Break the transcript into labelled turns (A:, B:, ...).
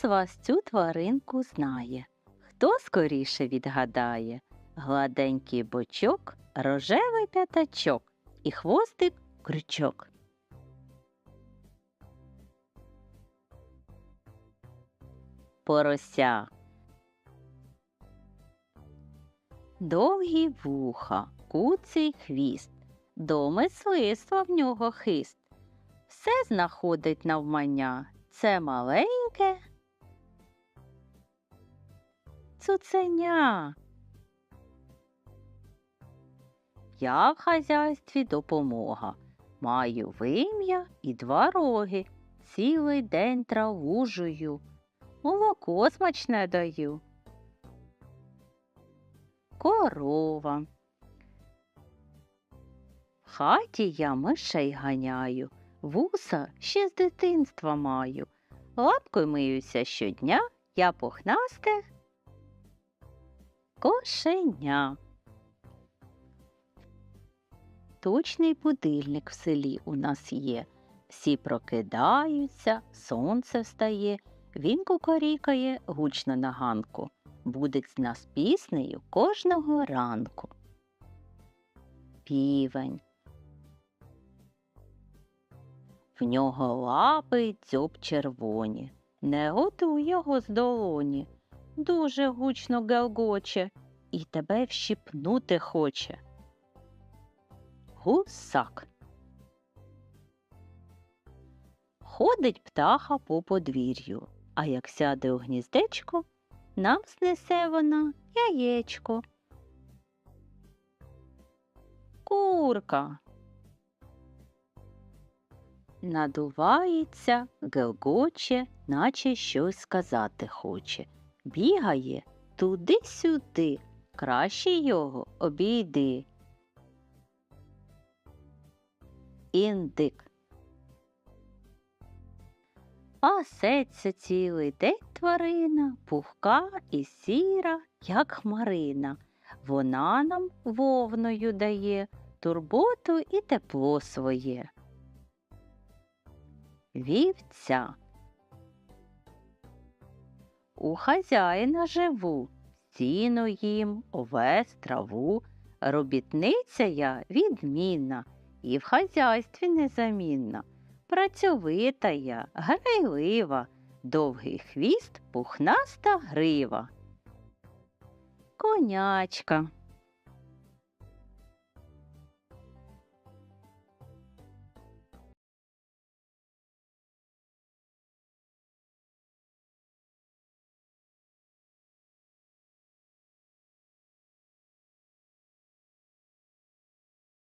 A: з вас цю тваринку знає? Хто скоріше відгадає? Гладенький бочок, рожевий п'ятачок і хвостик крючок. Порося. Довгі вуха, куций хвіст, до мисливства в нього хист. Все знаходить навмання. Це маленьке цуценя. Я в хазяйстві допомога. Маю вим'я і два роги. Цілий день траву жую. Молоко смачне даю. Корова. В хаті я мишей ганяю, вуса ще з дитинства маю. Лапкою миюся щодня, я пухнасте кошеня. Точний будильник в селі у нас є. Всі прокидаються, сонце встає, він кукарікає гучно на ганку. Будить з нас піснею кожного ранку. Півень. В нього лапи дзьоб червоні. Не готуй його з долоні. Дуже гучно гелгоче і тебе вщипнути хоче. Гусак. Ходить птаха по подвір'ю, а як сяде у гніздечко, нам снесе вона яєчко. Курка. Надувається, гелгоче, наче щось сказати хоче. Бігає туди-сюди, краще його обійди. Індик. Пасеться цілий день тварина, пухка і сіра, як хмарина. Вона нам вовною дає турботу і тепло своє. Вівця. У хазяїна живу, сіно їм, овес, траву. Робітниця я відмінна і в хазяйстві незамінна. Працьовита я, грайлива, довгий хвіст, пухнаста грива. Конячка.